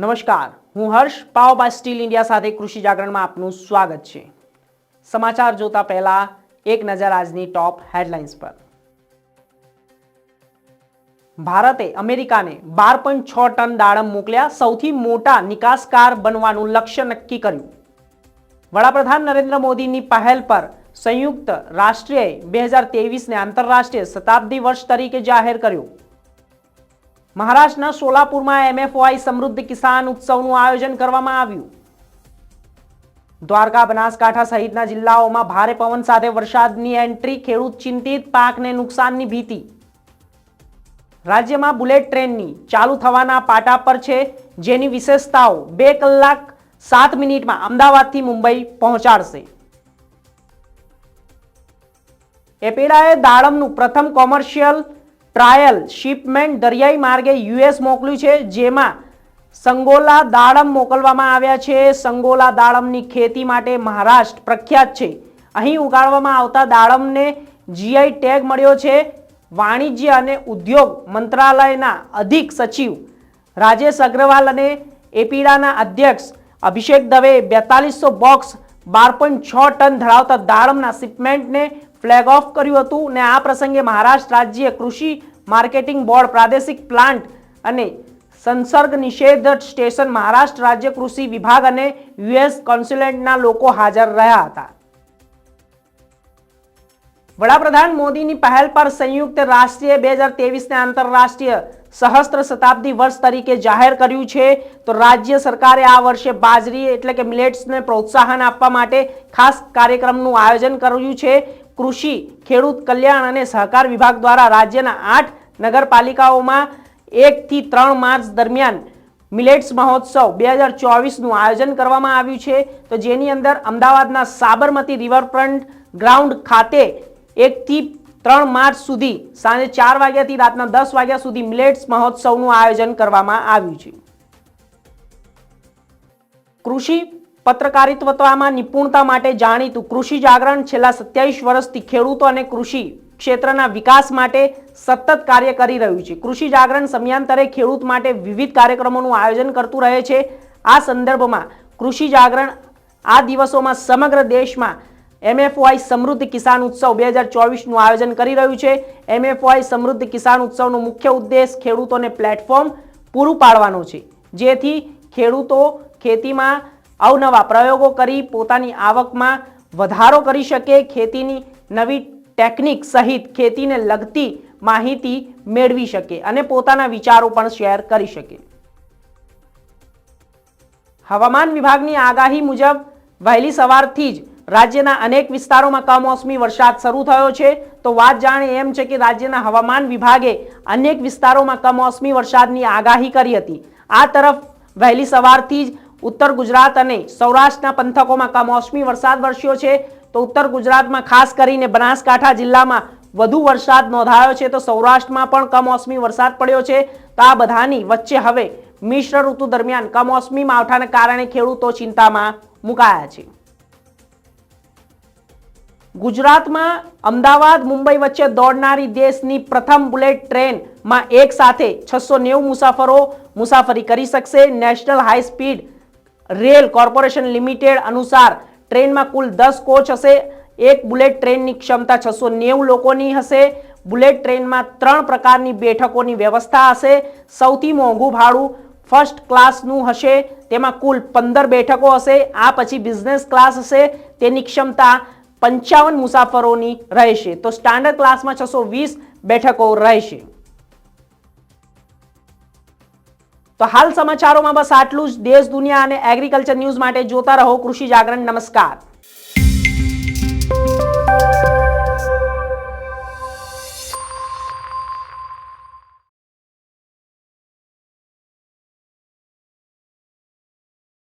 નમસ્કાર. હું હર્ષ પાવબા steel India સાથે કૃષિ જાગરણમાં આપનું સ્વાગત છે. સમાચાર જોતા પહેલા એક નજર આજની ટોપ હેડલાઇન્સ પર. ભારતે અમેરિકાને બાર પોઈન્ટ છ ટન દાડમ મોકલ્યા, સૌથી મોટા નિકાસકાર બનવાનું લક્ષ્ય નક્કી કર્યું. વડાપ્રધાન નરેન્દ્ર મોદીની પહેલ પર સંયુક્ત રાષ્ટ્રીય બે હજાર તેવીસને આંતરરાષ્ટ્રીય શતાબ્દી વર્ષ તરીકે જાહેર કર્યું. મહારાષ્ટ્રના સોલાપુરમાં એમએફઓઆઈ સમૃદ્ધ કિસાન ઉત્સવનું આયોજન કરવામાં આવ્યું. દ્વારકા, બનાસકાંઠા સહિતના જિલ્લાઓમાં ભારે પવન સાથે વરસાદની એન્ટ્રી, ખેડૂત ચિંતિત, પાકને નુકસાનની ભીતિ. રાજ્યમાં બુલેટ ટ્રેનની ચાલુ થવાના પાટા પર છે જેની વિશેષતાઓ બે કલાક સાત મિનિટમાં અમદાવાદથી મુંબઈ પહોંચાડશે. એપેડાએ દાડમનું પ્રથમ કોમર્શિયલ ટ્રાયલ શિપમેન્ટ દરિયાઈ માર્ગે યુએસ મોકલ્યું છે, જેમાં સંગોલા દાડમ મોકલવામાં આવ્યા છે. સંગોલા દાડમની ખેતી માટે મહારાષ્ટ્ર પ્રખ્યાત છે. અહીં ઉગાડવામાં આવતા દાડમને જીઆઈ ટેગ મળ્યો છે. વાણિજ્ય અને ઉદ્યોગ મંત્રાલયના અધિક સચિવ રાજેશ અગ્રવાલ અને એપીડાના અધ્યક્ષ અભિષેક દવે બેતાલીસો બોક્સ બાર પોઈન્ટ છ ટન ધરાવતા દાડમના શિપમેન્ટને ફ્લેગ ઓફ કર્યું હતું ને આ પ્રસંગે મહારાષ્ટ્ર રાજ્ય કૃષિ માર્કેટિંગ બોર્ડ પ્રાદેશિક પ્લાન્ટ અને સંસર્ગ નિષેધ સ્ટેશન મહારાષ્ટ્ર રાજ્ય કૃષિ વિભાગ અને યુએસ કોન્સ્યુલેટના લોકો હાજર રહ્યા હતા. વડાપ્રધાન મોદીની પહેલ પર સંયુક્ત રાષ્ટ્રીય બે હજાર તેવીસને આંતરરાષ્ટ્રીય સહસ્ત્ર શતાબ્દી વર્ષ તરીકે જાહેર કર્યું છે, તો રાજ્ય સરકારે આ વર્ષે બાજરી એટલે કે મિલેટ્સને પ્રોત્સાહન આપવા માટે ખાસ કાર્યક્રમનું આયોજન કર્યું છે. કૃષિ, ખેડૂત કલ્યાણ અને સહકાર વિભાગ દ્વારા રાજ્યના આઠ નગરપાલિકાઓમાં એકથી ત્રણ માર્ચ દરમિયાન મિલેટ્સ મહોત્સવ બે હજાર ચોવીસનું આયોજન કરવામાં આવ્યું છે. તો જેની અંદર અમદાવાદના સાબરમતી રિવરફ્રન્ટ ગ્રાઉન્ડ ખાતે એકથી ત્રણ માર્ચ સુધી સાંજે ચાર વાગ્યાથી રાતના દસ વાગ્યા સુધી મિલેટ્સ મહોત્સવનું આયોજન કરવામાં આવ્યું છે. કૃષિ પત્રકારિત્વમાં નિપુણતા માટે જાણીતું. કૃષિ જાગરણ છેલ્લા સત્યાવીસ વર્ષથી ખેડૂતો અને કૃષિ ક્ષેત્રના વિકાસ માટે સતત કાર્ય કરી રહ્યું છે. કૃષિ જાગરણ સમયાંતરે ખેડૂત માટે વિવિધ કાર્યક્રમોનું આયોજન કરતું રહે છે. આ સંદર્ભમાં કૃષિ જાગરણ આ દિવસોમાં સમગ્ર દેશમાં એમએફઓઆઈ સમૃદ્ધ કિસાન ઉત્સવ બે હજાર ચોવીસનું આયોજન કરી રહ્યું છે. એમએફઓઆઈ સમૃદ્ધ કિસાન ઉત્સવનો મુખ્ય ઉદ્દેશ ખેડૂતોને પ્લેટફોર્મ પૂરું પાડવાનો છે. જેથી ખેડૂતો ખેતીમાં અવનવા પ્રયોગો કરી પોતાની આવકમાં વધારો કરી શકે, ખેતીની નવી ટેકનિક સહિત ખેતીને લગતી માહિતી મેળવી શકે અને પોતાના વિચારો પણ શેર કરી શકે. હવામાન વિભાગની આગાહી મુજબ, વહેલી સવારથી જ રાજ્યના અનેક વિસ્તારોમાં કમોસમી વરસાદ શરૂ થયો છે. તો વાત જાણે એમ છે કે રાજ્યના હવામાન વિભાગે અનેક વિસ્તારોમાં કમોસમી વરસાદની આગાહી કરી હતી. આ તરફ વહેલી સવારથી જ ઉત્તર ગુજરાત અને સૌરાષ્ટ્રના પંથકોમાં કમોસમી વરસાદ વરસ્યો છે. તો ઉત્તર ગુજરાતમાં ખાસ કરીને બનાસકાંઠા જિલ્લામાં વધુ વરસાદ નોંધાયો છે. તો સૌરાષ્ટ્રમાં પણ કમોસમી વરસાદ પડ્યો છે. તો આ બધાની વચ્ચે હવે મિશ્ર ઋતુ દરમિયાન કમોસમી માવઠાને કારણે ખેડૂતો ચિંતામાં મુકાયા છે. ગુજરાતમાં અમદાવાદ, મુંબઈ વચ્ચે દોડનારી દેશની પ્રથમ બુલેટ ટ્રેનમાં એક સાથે છસો નેવું મુસાફરો મુસાફરી કરી શકશે. National high speed rail corporation limited અનુસાર ટ્રેનમાં કુલ દસ કોચ હશે. એક બુલેટ ટ્રેનની ક્ષમતા છસો નેવું લોકોની હશે. બુલેટ ટ્રેનમાં ત્રણ પ્રકારની બેઠકોની વ્યવસ્થા હશે. સૌથી મોંઘું ભાડું ફર્સ્ટ ક્લાસનું હશે. તેમાં કુલ પંદર બેઠકો હશે. આ પછી બિઝનેસ ક્લાસ હશે. તેની ક્ષમતા પંચાવન મુસાફરોની રહેશે. તો સ્ટાન્ડર્ડ ક્લાસમાં છસો વીસ બેઠકો રહેશે. તો હાલ સમાચારોમાં બસ આટલું જ. દેશ, દુનિયા અને એગ્રીકલ્ચર ન્યૂઝ માટે જોતા રહો. કૃષિ જાગરણ, નમસ્કાર.